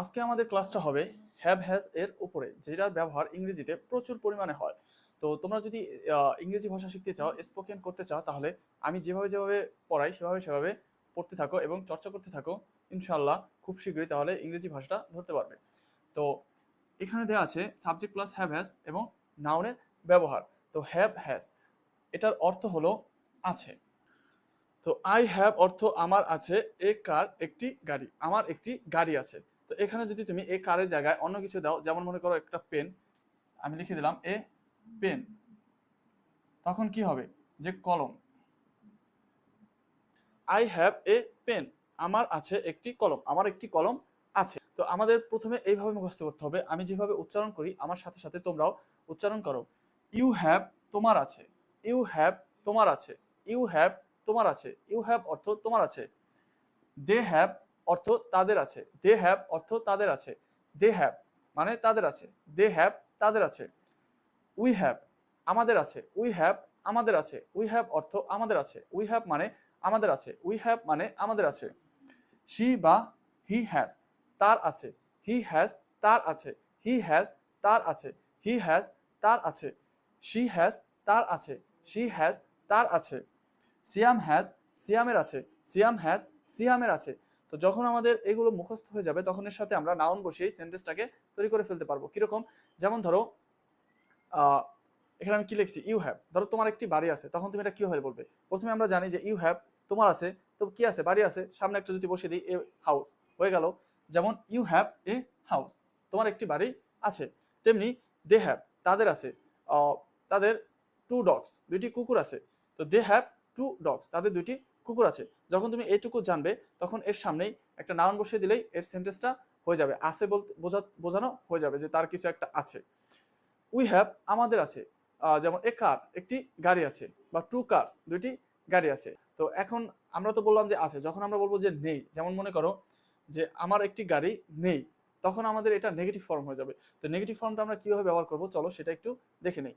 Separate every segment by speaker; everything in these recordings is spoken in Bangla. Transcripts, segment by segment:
Speaker 1: আজকে আমাদের ক্লাসটা হবে হ্যাভ হ্যাজ এর উপরে, যেটার ব্যবহার ইংরেজিতে প্রচুর পরিমাণে হয়। তো তোমরা যদি ইংরেজি ভাষা শিখতে চাও স্পোকেন করতে চাও, তাহলে আমি যেভাবে যেভাবে পড়াই, সেভাবে সেভাবে পড়তে থাকো এবং চর্চা করতে থাকো ইনশাল্লাহ খুব শীঘ্রই তাহলে ইংরেজি ভাষাটা ধরতে পারবে। তো এখানে দেওয়া আছে সাবজেক্ট প্লাস হ্যাভ হ্যাজ এবং নাউনের ব্যবহার। তো হ্যাভ হ্যাজ এটার অর্থ হলো আছে। তো আই হ্যাভ অর্থ আমার আছে, এ কার একটি গাড়ি, আমার একটি গাড়ি আছে। তো এখানে যদি তুমি এ কারের জায়গায় অন্য কিছু দাও, যেমন মনে করো একটা পেন আমি লিখে দিলাম এ পেন তখন কি হবে? যে কলম। আই হ্যাভ এ পেন আমার আছে একটি কলম, আমার একটি কলম আছে। তো আমাদের প্রথমে এইভাবে মুখস্থ করতে হবে। আমি যেভাবে উচ্চারণ করি, আমার সাথে সাথে তোমরাও উচ্চারণ করো। ইউ হ্যাভ তোমার আছে। ইউ হ্যাভ তোমার আছে। ইউ হ্যাভ তোমার আছে। ইউ হ্যাভ অর্থ তোমার আছে। দে হ্যাভ অর্থ তাদের আছে। দে হ্যাভ অর্থ তাদের আছে। দে হ্যাভ মানে তাদের আছে। দে হ্যাভ তাদের আছে। উই হ্যাভ আমাদের আছে। উই হ্যাভ আমাদের আছে। উই হ্যাভ অর্থ আমাদের আছে। উই হ্যাভ মানে আমাদের আছে। উই হ্যাভ মানে আমাদের আছে। শি বা হি হ্যাজ তার আছে। হি হ্যাজ তার আছে। হি হ্যাজ তার আছে। হি হ্যাজ তার আছে। শি হ্যাজ তার আছে। শি হ্যাজ তার আছে। সিয়াম হ্যাজ সিয়ামের আছে। সিয়াম হ্যাজ সিয়ামের আছে। তো যখন আমাদের এগুলো মুখস্থ হয়ে যাবে, তখন এর সাথে আমরা নাউন বসিয়ে সেন্টেন্সটাকে তৈরি করে ফেলতে পারব। কীরকম? যেমন ধরো এখানে আমি কি লিখছি? ইউ হ্যাভ ধরো তোমার একটি বাড়ি আছে, তখন তুমি এটা কীভাবে বলবে? প্রথমে আমরা জানি যে ইউ হ্যাভ তোমার আছে, তো কি আছে? বাড়ি আছে, সামনে একটা যদি বসিয়ে দিই, এ হাউস হয়ে গেল। যেমন ইউ হ্যাভ এ হাউস তোমার একটি বাড়ি আছে। তেমনি দে হ্যাভ তাদের আছে। তাদের টু ডগস দুইটি কুকুর আছে। তো দে হ্যাভ টু ডগস তাদের দুইটি কুকুর আছে। যখন তুমি এইটুকু জানবে, তখন এর সামনেই একটা নাউন বসিয়ে দিলেই এর সেন্টেন্সটা হয়ে যাবে। আছে বলতে বোঝা, বোঝানো হয়ে যাবে যে তার কিছু একটা আছে। উই হ্যাভ আমাদের আছে। যেমন এ কার একটি গাড়ি আছে বা টু কার্স দুইটি গাড়ি আছে। তো এখন আমরা তো বললাম যে আছে। যখন আমরা বলব যে নেই, যেমন মনে করো যে আমার একটি গাড়ি নেই, তখন আমাদের এটা নেগেটিভ ফর্ম হয়ে যাবে। তো নেগেটিভ ফর্মটা আমরা কীভাবে ব্যবহার করব? চলো সেটা একটু দেখে নেই।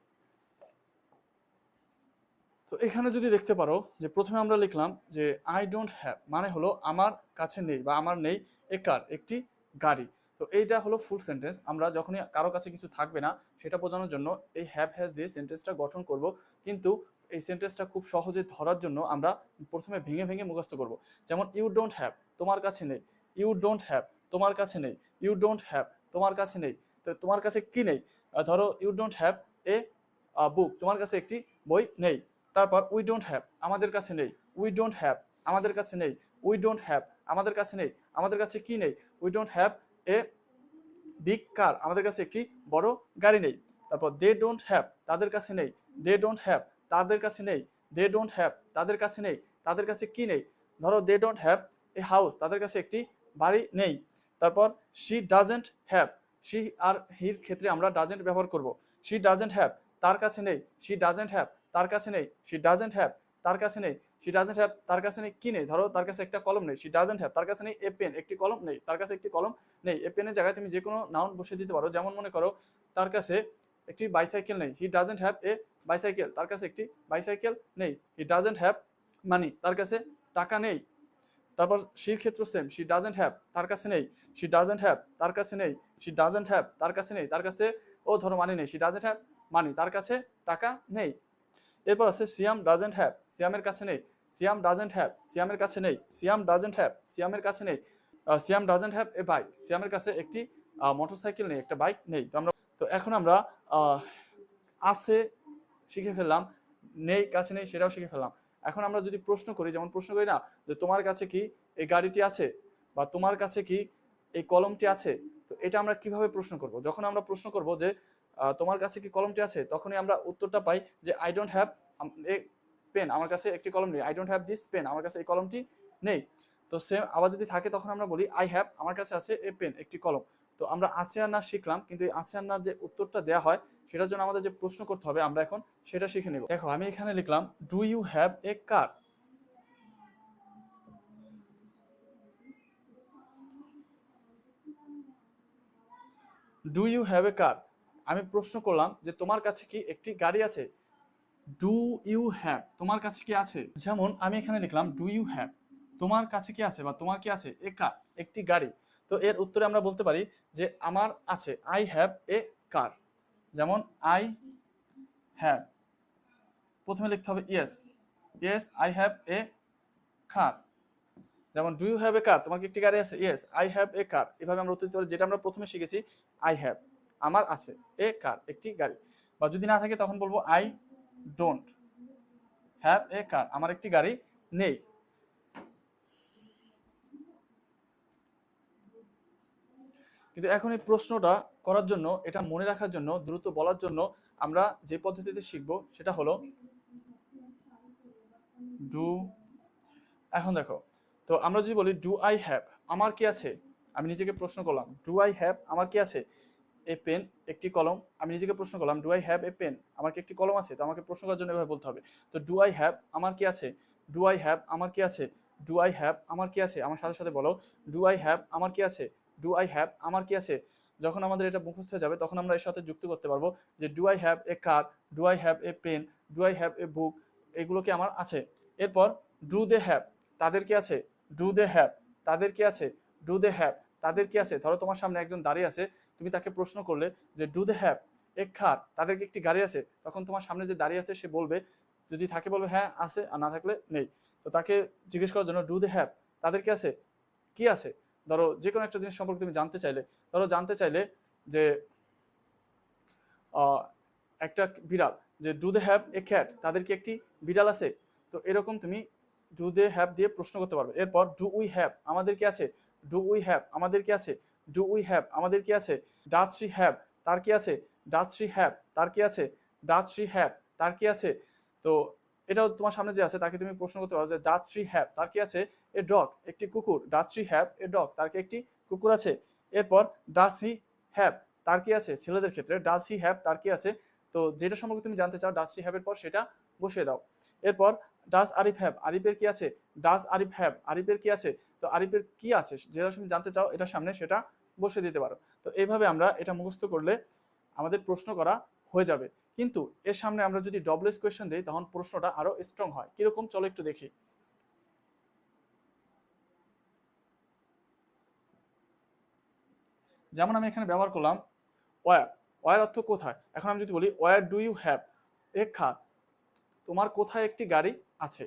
Speaker 1: তো এখানে যদি দেখতে পারো যে প্রথমে আমরা লিখলাম যে আই ডোন্ট হ্যাভ মানে হলো আমার কাছে নেই বা আমার নেই এ কার? একটি গাড়ি। তো এইটা হলো ফুল সেন্টেন্স আমরা যখনই কারও কাছে কিছু থাকবে না, সেটা বোঝানোর জন্য এই হ্যাভ হ্যাজ দিয়ে সেন্টেন্সটা গঠন করব। কিন্তু এই সেন্টেন্সটা খুব সহজে ধরার জন্য আমরা প্রথমে ভেঙে ভেঙে মুখস্থ করব। যেমন ইউ ডোন্ট হ্যাভ তোমার কাছে নেই। ইউ ডোন্ট হ্যাভ তোমার কাছে নেই। ইউ ডোন্ট হ্যাভ তোমার কাছে নেই। তো তোমার কাছে কি নেই? ধরো you don't have a book তোমার কাছে একটি বই নেই। তারপর উই ডোন্ট হ্যাভ আমাদের কাছে নেই. উই ডোন্ট হ্যাভ আমাদের কাছে নেই. উই ডোন্ট হ্যাভ আমাদের কাছে নেই. আমাদের কাছে কি নেই? We don't have a big car আমাদের কাছে একটি বড় গাড়ি নেই. তারপর দে ডোন্ট হ্যাভ তাদের কাছে নেই. দে ডোন্ট হ্যাভ তাদের কাছে নেই. দে ডোন্ট হ্যাভ তাদের কাছে নেই. তাদের কাছে কি নেই? ধরো they don't have a house তাদের কাছে একটি বাড়ি নেই. তারপর শি ডাজেন্ট হ্যাভ শি আর হির ক্ষেত্রে আমরা ডাজেন্ট ব্যবহার করব. শি ডাজেন্ট হ্যাভ তার কাছে নেই. শি ডাজেন্ট হ্যাভ তার কাছে নেই শি ডাজেন্ট হ্যাভ তার কাছে নেই শি ডাজেন্ট হ্যাভ তার কাছে নেই কি নেই ধরো তার কাছে একটা কলম নেই শি ডাজেন্ট হ্যাভ তার কাছে নেই এ পেন একটি কলম নেই তার কাছে একটি কলম নেই এ পেনের জায়গায় তুমি যে কোনো নাউন বসিয়ে দিতে পারো যেমন মনে করো তার কাছে একটি বাইসাইকেল নেই he doesn't have a bicycle তার কাছে একটি বাইসাইকেল নেই হি ডাজেন্ট হ্যাভ মানি তার কাছে টাকা নেই তারপর শির ক্ষেত্র সেম শি ডাজেন্ট হ্যাভ তার কাছে নেই শি ডাজেন্ট হ্যাভ তার কাছে নেই শি ডাজেন্ট হ্যাভ তার কাছে নেই তার কাছে ও ধরো মানি নেই শি ডাজেন্ট হ্যাভ মানি তার কাছে টাকা নেই এরপর আছে সিয়াম ডাজেন্ট হ্যাভ সিয়ামের কাছে নেই। সিয়াম ডাজেন্ট হ্যাভ সিয়ামের কাছে নেই। সিয়াম ডাজেন্ট হ্যাভ সিয়ামের কাছে নেই। Siam doesn't have a bike সিয়ামের কাছে একটি মোটরসাইকেল নেই, একটা বাইক নেই। তো আমরা, তো এখন আমরা আছে শিখে ফেললাম, নেই, কাছে নেই, সেটাও শিখে ফেললাম। এখন আমরা যদি প্রশ্ন করি, যেমন প্রশ্ন করি না, যে তোমার কাছে কি এই গাড়িটি আছে বা তোমার কাছে কি এই কলমটি আছে? তো এটা আমরা কীভাবে প্রশ্ন করব? যখন আমরা প্রশ্ন করব যে তোমার কাছে কি কলমটি আছে? তখনই আমরা উত্তরটা পাই যে আই ডোন্ট হ্যাভ পেন আমার কাছে একটি কলম নেই। I don't have this pen আমার কাছে এই কলমটি নেই। তো সেম আবার যদি থাকে, তখন আমরা বলি আই হ্যাভ আমার কাছে আছে এ পেন একটি কলম। তো আমরা আছে আর না শিখলাম, কিন্তু এই আছে আর না যে উত্তরটা দেওয়া হয়, সেটার জন্য আমাদের যে প্রশ্ন করতে হবে, আমরা এখন সেটা শিখে নেব। দেখো, আমি এখানে লিখলাম do you have a car do you have a car আমি প্রশ্ন করলাম যে তোমার কাছে কি একটি গাড়ি আছে? ডু ইউ হ্যাভ তোমার কাছে কি আছে? যেমন আমি এখানে লিখলাম ডু ইউ হ্যাভ তোমার কাছে কি আছে বা তোমার কি আছে? এ কার? একটি গাড়ি। তো এর উত্তরে আমরা বলতে পারি যে আমার আছে আই হ্যাভ এ কার যেমন আই হ্যাভ প্রথমে লিখতে হবে yes yes I have a car যেমন do you have a car তোমার কি একটি গাড়ি আছে? Yes I have a car এভাবে আমরা উত্তর দিতে পারি। যেটা আমরা প্রথমে শিখেছি আই হ্যাভ আমার আছে। এ কার? একটি গাড়ি। বা যদি না থাকে তখন বলব, I don't have a car. আমার একটি গাড়ি নেই। কিন্তু এখন এই প্রশ্নটা করার জন্য, এটা মনে রাখার জন্য, দ্রুত বলার জন্য আমরা যে পদ্ধতিতে শিখব, সেটা হলো, ডু এখন দেখো, তো আমরা যদি বলি, ডু আই হ্যাভ? আমার কি আছে? আমি নিজেকে প্রশ্ন করলাম, ডু আই হ্যাভ? আমার কি আছে? এ পেন একটি কলম, আমি নিজেকে প্রশ্ন করলাম do I have a pen আমার কি একটি কলম আছে? তো আমাকে প্রশ্ন করার জন্য এভাবে বলতে হবে। তো ডু আই হ্যাভ আমার কি আছে? ডু আই হ্যাভ আমার কি আছে? ডু আই হ্যাভ আমার কি আছে? আমার সাথে সাথে বলো ডু আই হ্যাভ আমার কি আছে? ডু আই হ্যাভ আমার কি আছে? যখন আমাদের এটা মুখস্থ হয়ে যাবে, তখন আমরা এর সাথে যুক্ত করতে পারব যে do I have a car do I have a pen do I have a book এগুলো কি আমার আছে? এরপর ডু দে হ্যাভ তাদের কি আছে? ডু দে হ্যাভ তাদের কি আছে? ডু দে হ্যাভ তাদের কি আছে? ধরো তোমার সামনে একজন দাঁড়িয়ে আছে তুমি তাকে প্রশ্ন করলে যে ডু দে হ্যাভ এ কার তাদেরকে একটি গাড়ি আছে। তখন তোমার সামনে যে দাঁড়িয়ে আছে, সে বলবে, যদি থাকে বলবে হ্যাঁ আছে, আর না থাকলে নেই। তো তাকে জিজ্ঞেস করার জন্য ডু দে হ্যাভ তাদের কি আছে কি আছে? ধরো যে কোনো একটা জিনিস সম্পর্কে তুমি জানতে চাইলে, ধরো জানতে চাইলে যে একটা বিড়াল, যে ডু দে হ্যাভ এ খ্যাট তাদের কি একটি বিড়াল আছে? তো এরকম তুমি ডু দে হ্যাভ দিয়ে প্রশ্ন করতে পারবে। এরপর ডু উই হ্যাভ আমাদের কি আছে? ডু উই হ্যাভ আমাদের কি আছে? ডু উই হ্যাভ আমাদের কি আছে ডাচ শ্রী হ্যাভ তার কি আছে ডাচ শ্রী হ্যাভ তার কি আছে ডাচ শ্রী হ্যাভ তার কি আছে তো এটাও তোমার সামনে যে আছে তাকে তুমি প্রশ্ন করতে পারো যে ডাচ শ্রী হ্যাভ তার কি আছে এ ডগ একটি কুকুর does she have a dog তার কি একটি কুকুর আছে এরপর ডাচ হি হ্যাভ তার কি আছে ছেলেদের ক্ষেত্রে ডাচ হি হ্যাভ তার কি আছে তো যেটা সম্পর্কে তুমি জানতে চাও ডাচ হি হ্যাভের পর সেটা বসিয়ে দাও এরপর ডাস আরিফ হ্যাভ আরিফের কি আছে ডাস আরিফ হ্যাভ আরিফের কি আছে তো আরিফের কি আছে যেটা তুমি জানতে চাও এটা সামনে সেটা বসিয়ে দিতে পারো। তো এইভাবে আমরা এটা মুখস্থ করলে আমাদের প্রশ্ন করা হয়ে যাবে। কিন্তু এর সামনে আমরা যদি ডবলেস কোয়েশ্চেন দিই, তখন প্রশ্নটা আরও স্ট্রং হয়। কীরকম? চলো একটু দেখি। যেমন আমি এখানে ব্যবহার করলাম ওয়ার ওয়ার অর্থ কোথায়? এখন আমি যদি বলি where do you have a car তোমার কোথায় একটি গাড়ি আছে?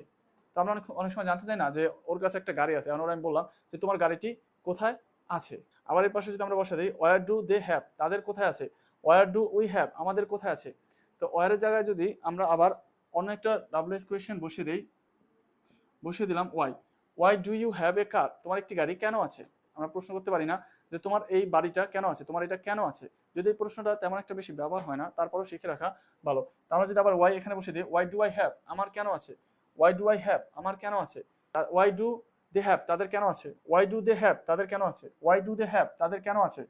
Speaker 1: তো আমরা অনেক অনেক সময় জানতে চাই না যে ওর কাছে একটা গাড়ি আছে। এখন ওরা আমি বললাম যে, তোমার গাড়িটি কোথায়? আছে। আবার এর পাশে যদি আমরা বসা দিই ওয়ার ডু দে হ্যাভ তাদের কোথায় আছে? ওয়ার ডু উই হ্যাভ আমাদের কোথায় আছে? তো ওয়ারের জায়গায় যদি আমরা আবার অন্য একটা ডাব্লিউএস কোয়েশ্চেন বসিয়ে দিই, বসিয়ে দিলাম why why do you have a car তোমার একটি গাড়ি কেন আছে? আমরা প্রশ্ন করতে পারি না যে তোমার এই বাড়িটা কেন আছে? তোমার এটা কেন আছে? যদি এই প্রশ্নটা তেমন একটা বেশি ব্যবহার হয় না, তারপরও শিখে রাখা ভালো। তা আমরা যদি আবার ওয়াই এখানে বসে দিই ওয়াই ডু আই হ্যাভ আমার কেন আছে? ওয়াই ডু আই হ্যাভ আমার কেন আছে? ওয়াই ডু দে হ্যাভ তাদের কেন আছে? ওয়াই ডু দে হ্যাভ তাদের কেন আছে? ওয়াই ডু দে হ্যাভ তাদের কেন আছে?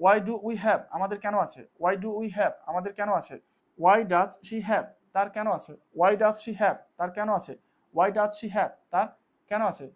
Speaker 1: ওয়াই ডু উই হ্যাভ আমাদের কেন আছে? ওয়াই ডু উই হ্যাভ আমাদের কেন আছে? ওয়াই ডাজ শি হ্যাভ তার কেন আছে? ওয়াই ডাজ শি হ্যাভ তার কেন আছে? ওয়াই ডাজ শি হ্যাভ তার কেন আছে?